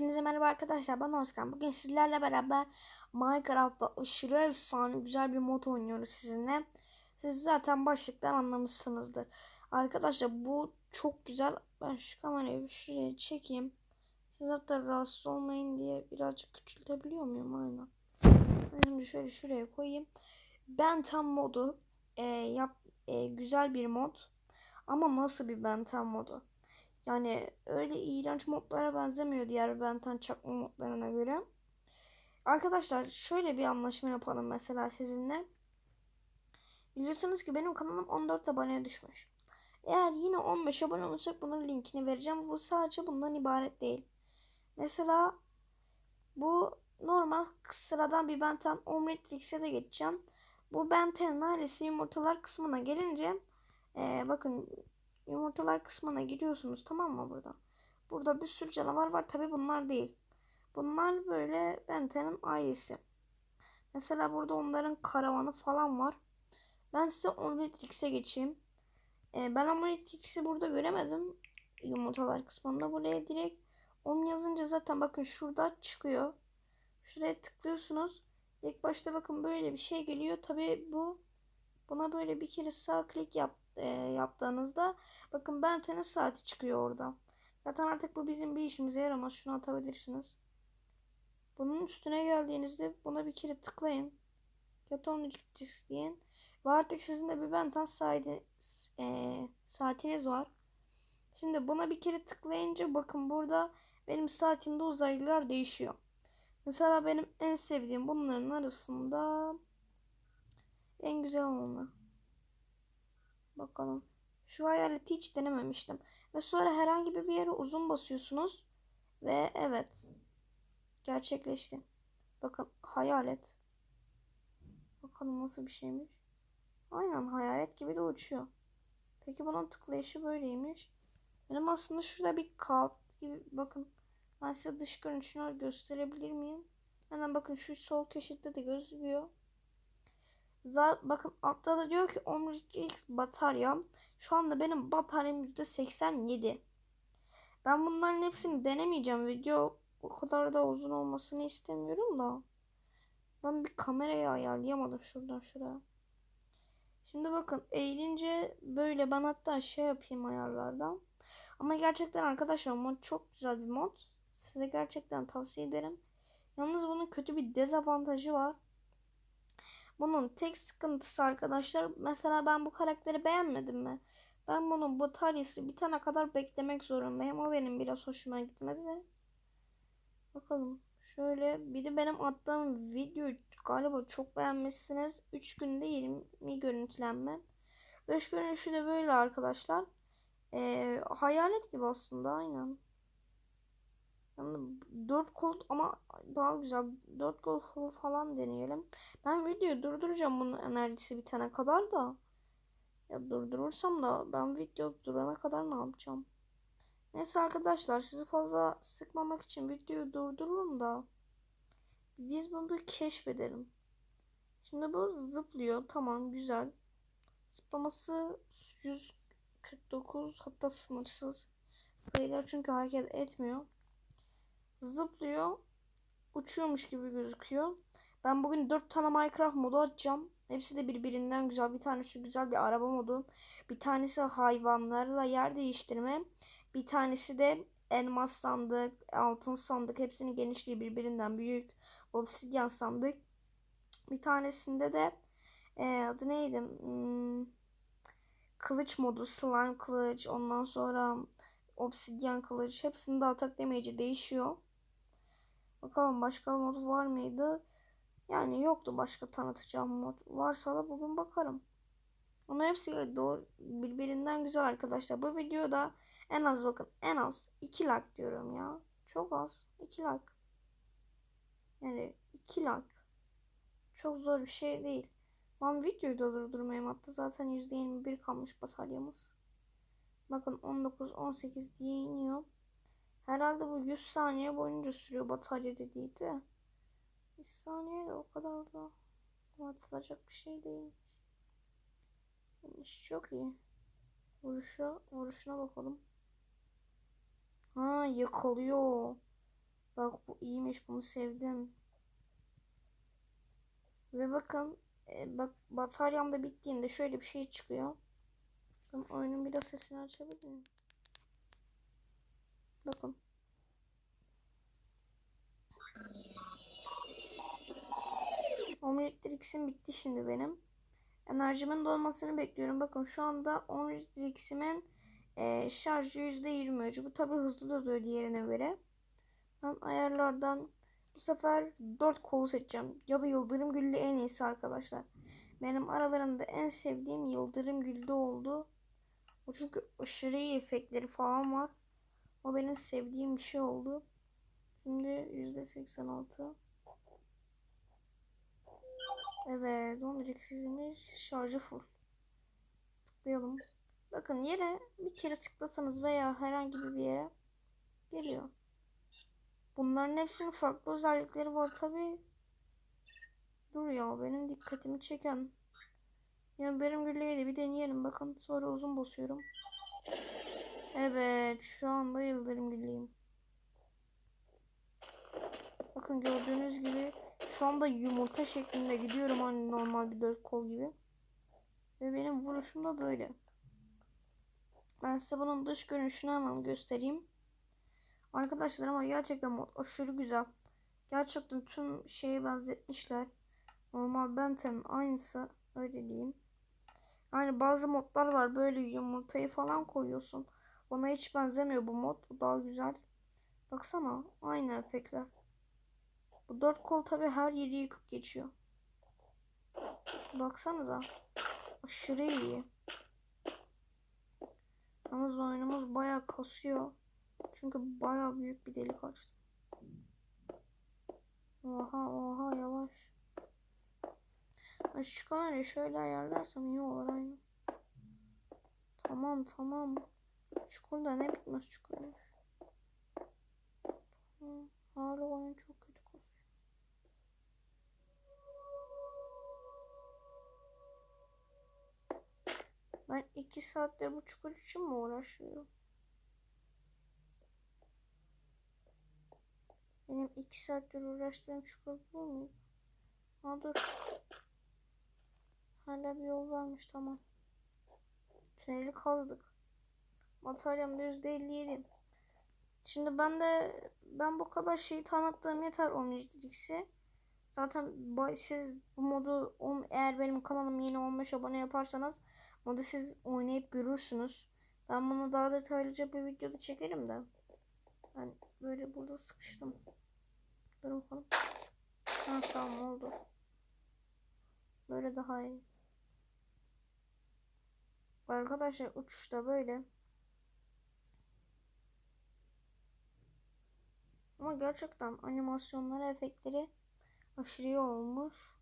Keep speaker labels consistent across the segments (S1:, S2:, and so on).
S1: Hepinize merhaba arkadaşlar ben Özkan. Bugün sizlerle beraber Minecraft'ta aşırı efsane güzel bir mod oynuyoruz sizinle. Siz zaten başlıktan anlamışsınızdır. Arkadaşlar bu çok güzel. Ben şu kamerayı şuraya çekeyim. Siz hatta rahatsız olmayın diye birazcık küçültebiliyor muyum? Aynen. Ben şimdi şöyle şuraya koyayım. Benten modu e, yap, e, güzel bir mod. Ama nasıl bir Benten modu? Yani öyle iğrenç modlara benzemiyor diğer Benten çakma modlarına göre. Arkadaşlar şöyle bir anlaşma yapalım mesela sizinle. Biliyorsunuz ki benim kanalım 14 aboneye düşmüş. Eğer yine 15 abone olursak bunun linkini vereceğim. Bu sadece bundan ibaret değil. Mesela bu normal sıradan bir Benten Omnitrix'e de geçeceğim. Bu Benten'in ailesi yumurtalar kısmına gelince ee, bakın yumurtalar kısmına giriyorsunuz tamam mı burada? Burada bir sürü canavar var. Tabi bunlar değil. Bunlar böyle Benten'in ailesi. Mesela burada onların karavanı falan var. Ben size Omnitrix'e geçeyim. Ee, ben Omnitrix'i burada göremedim. Yumurtalar kısmında. Buraya direkt Om yazınca zaten bakın şurada çıkıyor. Şuraya tıklıyorsunuz. İlk başta bakın böyle bir şey geliyor. Tabi bu buna böyle bir kere sağ klik yap, e, yaptığınızda bakın Benten'in saati çıkıyor orada. Zaten artık bu bizim bir işimize yaramaz. Şunu atabilirsiniz. Bunun üstüne geldiğinizde buna bir kere tıklayın. Get on diyin. Ve artık sizin de bir Benten saati, e, saatiniz var. Şimdi buna bir kere tıklayınca bakın burada benim saatimde uzaylılar değişiyor. Mesela benim en sevdiğim bunların arasında en güzel olanı. Bakalım. Şu hayaleti hiç denememiştim. Ve sonra herhangi bir yere uzun basıyorsunuz. Ve evet. Gerçekleşti. Bakın hayalet. Bakalım nasıl bir şeymiş. Aynen hayalet gibi de uçuyor. Peki bunun tıklayışı böyleymiş. Benim aslında şurada bir kağıt gibi bakın. Ben size dış görünüşünü gösterebilir miyim? Hemen bakın şu sol köşede de gözüküyor. Bakın altta da diyor ki Omnitrix batarya. Şu anda benim bataryam %87. Ben bunların hepsini denemeyeceğim. Video o kadar da uzun olmasını istemiyorum da. Ben bir kamerayı ayarlayamadım şuradan şuraya. Şimdi bakın eğilince böyle ben hatta şey yapayım ayarlardan. Ama gerçekten arkadaşlar mod çok güzel bir mod. Size gerçekten tavsiye ederim. Yalnız bunun kötü bir dezavantajı var. Bunun tek sıkıntısı arkadaşlar mesela ben bu karakteri beğenmedim mi? Ben bunun bataryası bitene kadar beklemek zorundayım. O benim biraz hoşuma gitmedi. Bakalım. Şöyle bir de benim attığım videoyu galiba çok beğenmişsiniz. 3 günde 20 görüntülenme. Dış görünüşü de böyle arkadaşlar. Ee, hayalet gibi aslında aynen. Yani 4 kol ama daha güzel 4 kol falan deneyelim. Ben videoyu durduracağım bunun enerjisi bitene kadar da. Ya durdurursam da ben video durana kadar ne yapacağım? Neyse arkadaşlar sizi fazla sıkmamak için videoyu durdururum da. Biz bunu keşfedelim. Şimdi bu zıplıyor. Tamam güzel. Zıplaması 149 hatta sınırsız. Beyler çünkü hareket etmiyor zıplıyor. Uçuyormuş gibi gözüküyor. Ben bugün 4 tane Minecraft modu açacağım. Hepsi de birbirinden güzel. Bir tanesi güzel bir araba modu. Bir tanesi hayvanlarla yer değiştirme. Bir tanesi de elmas sandık, altın sandık. Hepsinin genişliği birbirinden büyük. Obsidyen sandık. Bir tanesinde de e, adı neydi? Hmm, kılıç modu, slime kılıç. Ondan sonra obsidyen kılıç. Hepsinde atak damage değişiyor. Bakalım başka mod var mıydı? Yani yoktu başka tanıtacağım mod. Varsa da bugün bakarım. Ama hepsi doğru, birbirinden güzel arkadaşlar. Bu videoda en az bakın en az 2 like diyorum ya. Çok az. 2 like. Yani 2 like. Çok zor bir şey değil. Ben videoyu da durdurmayayım. Hatta zaten %21 kalmış bataryamız. Bakın 19 18 diye iniyor. Herhalde bu 100 saniye boyunca sürüyor batarya dediydi. 100 saniye de o kadar da atılacak bir şey değil. İş çok iyi. Vuruşa, vuruşuna bakalım. Ha yakalıyor. Bak bu iyiymiş bunu sevdim. Ve bakın e, bak bataryam da bittiğinde şöyle bir şey çıkıyor. Ben oyunun bir de sesini açabilir miyim? Bakın. Omnitrix'im bitti şimdi benim. Enerjimin dolmasını bekliyorum. Bakın şu anda Omnitrix'imin e, şarjı %23. Bu tabi hızlı doluyor diğerine göre. Ben ayarlardan bu sefer 4 kolu seçeceğim. Ya da Yıldırım Güllü en iyisi arkadaşlar. Benim aralarında en sevdiğim Yıldırım Güllü oldu. O çünkü aşırı iyi efektleri falan var. O benim sevdiğim bir şey oldu. Şimdi %86. Evet, Omnitrix'imiz şarjı full. Tıklayalım. Bakın yere bir kere tıklasanız veya herhangi bir yere geliyor. Bunların hepsinin farklı özellikleri var tabi. Dur ya benim dikkatimi çeken. Yıldırım gülleyi de bir deneyelim bakın. Sonra uzun basıyorum. Evet şu anda yıldırım gülleyim. Bakın gördüğünüz gibi şu anda yumurta şeklinde gidiyorum hani normal bir dört kol gibi. Ve benim vuruşum da böyle. Ben size bunun dış görünüşünü hemen göstereyim. Arkadaşlar ama gerçekten mod aşırı güzel. Gerçekten tüm şeyi benzetmişler. Normal Benten'in aynısı öyle diyeyim. Yani bazı modlar var böyle yumurtayı falan koyuyorsun. Ona hiç benzemiyor bu mod. Bu daha güzel. Baksana aynı efektler. Bu dört kol tabi her yeri yıkıp geçiyor. Baksanıza. Aşırı iyi. Yalnız oyunumuz baya kasıyor. Çünkü baya büyük bir delik açtım. Oha oha yavaş. Şu kamerayı şöyle ayarlarsam iyi olur aynı. Tamam tamam. Çukurda ne bitmez çukurmuş. Hala oyun çok kötü kasıyor. Ben iki saatte bu çukur için mi uğraşıyorum? Benim iki saattir uğraştığım çukur bu mu? Ha dur. Hala bir yol varmış tamam. Tüneli kazdık. Materyam da %57. Şimdi ben de ben bu kadar şeyi tanıttığım yeter Omnitrix'i. Zaten siz bu modu eğer benim kanalım yeni 15 abone yaparsanız modu siz oynayıp görürsünüz. Ben bunu daha detaylıca bir videoda çekerim de. Ben böyle burada sıkıştım. Dur bakalım. Ha tamam oldu. Böyle daha iyi. Arkadaşlar uçuşta böyle. Ama gerçekten animasyonları, efektleri aşırı iyi olmuş.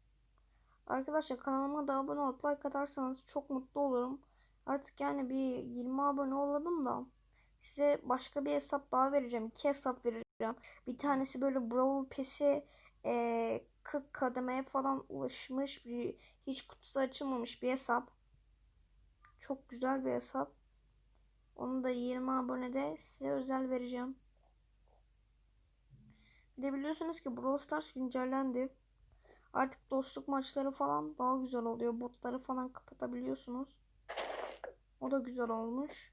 S1: Arkadaşlar kanalıma da abone olup like atarsanız çok mutlu olurum. Artık yani bir 20 abone olalım da size başka bir hesap daha vereceğim. İki hesap vereceğim. Bir tanesi böyle Brawl Pass'i e, 40 kademeye falan ulaşmış bir hiç kutusu açılmamış bir hesap. Çok güzel bir hesap. Onu da 20 abonede size özel vereceğim. De biliyorsunuz ki Brawl Stars güncellendi. Artık dostluk maçları falan daha güzel oluyor. Botları falan kapatabiliyorsunuz. O da güzel olmuş.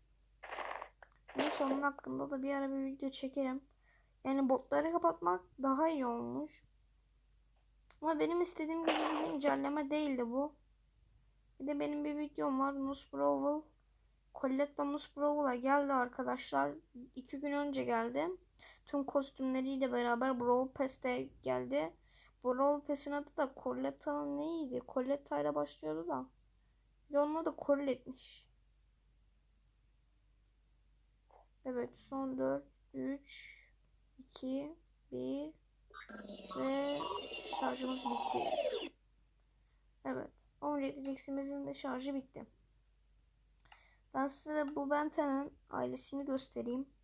S1: Neyse onun hakkında da bir ara bir video çekerim. Yani botları kapatmak daha iyi olmuş. Ama benim istediğim gibi bir güncelleme değildi bu. Bir de benim bir videom var. Nus Brawl. Coletta Nus Brawl'a geldi arkadaşlar. iki gün önce geldi. Tüm kostümleriyle beraber Brawl Pass'te geldi. Brawl Pass'in adı da Coletta'nın neydi? Coletta ile başlıyordu da. Ve onun da Colette'miş. Evet son 4, 3, 2, 1 ve şarjımız bitti. Evet. 17 X'imizin de şarjı bitti. Ben size bu Benten'in ailesini göstereyim.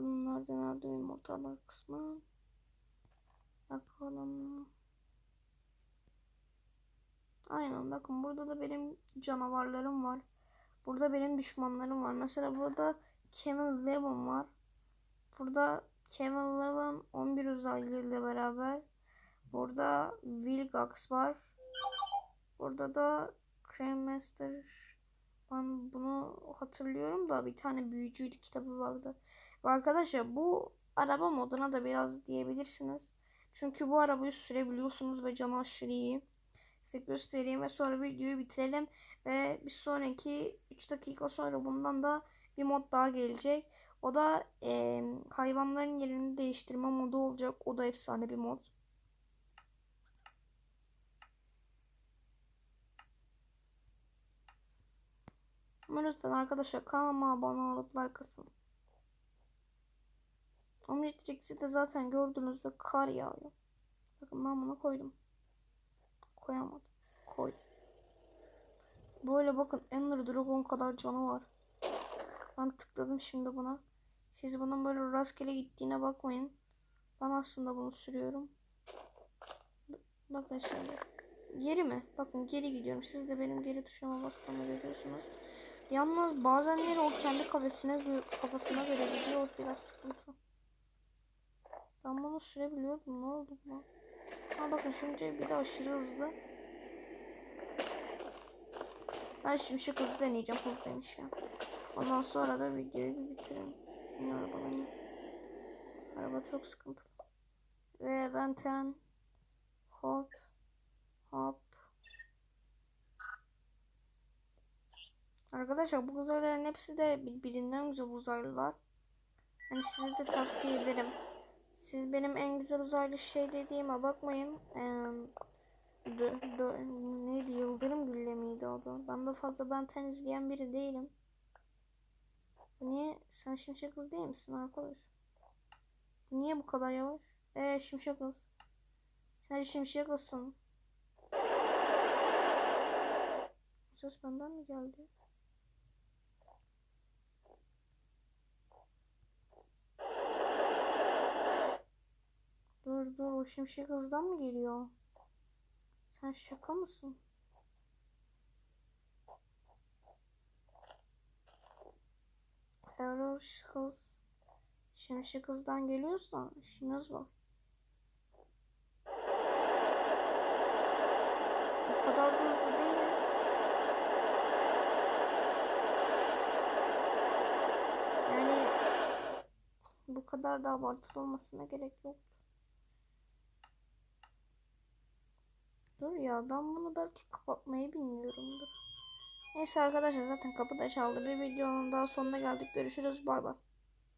S1: Bakalım nerede yumurtalar kısmı. Bakalım. Aynen bakın burada da benim canavarlarım var. Burada benim düşmanlarım var. Mesela burada Camel Levin var. Burada Kevin Love'ın 11 uzaylı ile beraber. Burada Vilgax var. Burada da Crane Master. Ben bunu hatırlıyorum da bir tane büyücüydü kitabı vardı. Ve arkadaşlar bu araba moduna da biraz diyebilirsiniz. Çünkü bu arabayı sürebiliyorsunuz ve canı aşırı iyi. Size göstereyim ve sonra videoyu bitirelim. Ve bir sonraki 3 dakika sonra bundan da bir mod daha gelecek. O da e, hayvanların yerini değiştirme modu olacak. O da efsane bir mod. Ama lütfen arkadaşlar kanalıma abone olup like atın. Omnitrix'i de zaten gördünüz ve kar yağıyor. Bakın ben bunu koydum. Koyamadım. Koy. Böyle bakın Ender Dragon kadar canı var. Ben tıkladım şimdi buna. Siz bunun böyle rastgele gittiğine bakmayın. Ben aslında bunu sürüyorum. Bakın şimdi. Geri mi? Bakın geri gidiyorum. Siz de benim geri tuşuma bastığımı görüyorsunuz. Yalnız bazenleri o kendi kafasına kafasına göre gidiyor. Biraz sıkıntı. Ben bunu sürebiliyordum. Ne oldu buna? Ha bakın şimdi bir de aşırı hızlı. Ben şimşek hızı deneyeceğim hız demişken. Ondan sonra da videoyu bir bitirelim. Yine arabalarını. Araba çok sıkıntılı. Ve ben ten hop hop Arkadaşlar bu uzaylıların hepsi de birbirinden güzel uzaylılar. Yani size de tavsiye ederim. Siz benim en güzel uzaylı şey dediğime bakmayın. Ee, dö, dö, neydi Yıldırım Gülle miydi da? Ben de fazla Benten izleyen biri değilim. Niye? Sen Şimşek Kız değil misin arkadaş? Niye bu kadar yavaş? Eee Şimşek Kız. Sen Şimşek Kız'sın. Ses benden mi geldi? O şimşek hızdan mı geliyor? Sen şaka mısın? Eğer o hız şimşek hızdan geliyorsa işimiz var. O kadar da hızlı değiliz. Yani bu kadar da abartılı olmasına gerek yok. Dur ya ben bunu belki kapatmayı bilmiyorumdur. Neyse arkadaşlar zaten kapı da çaldı. Bir videonun daha sonuna geldik. Görüşürüz. Bay bay.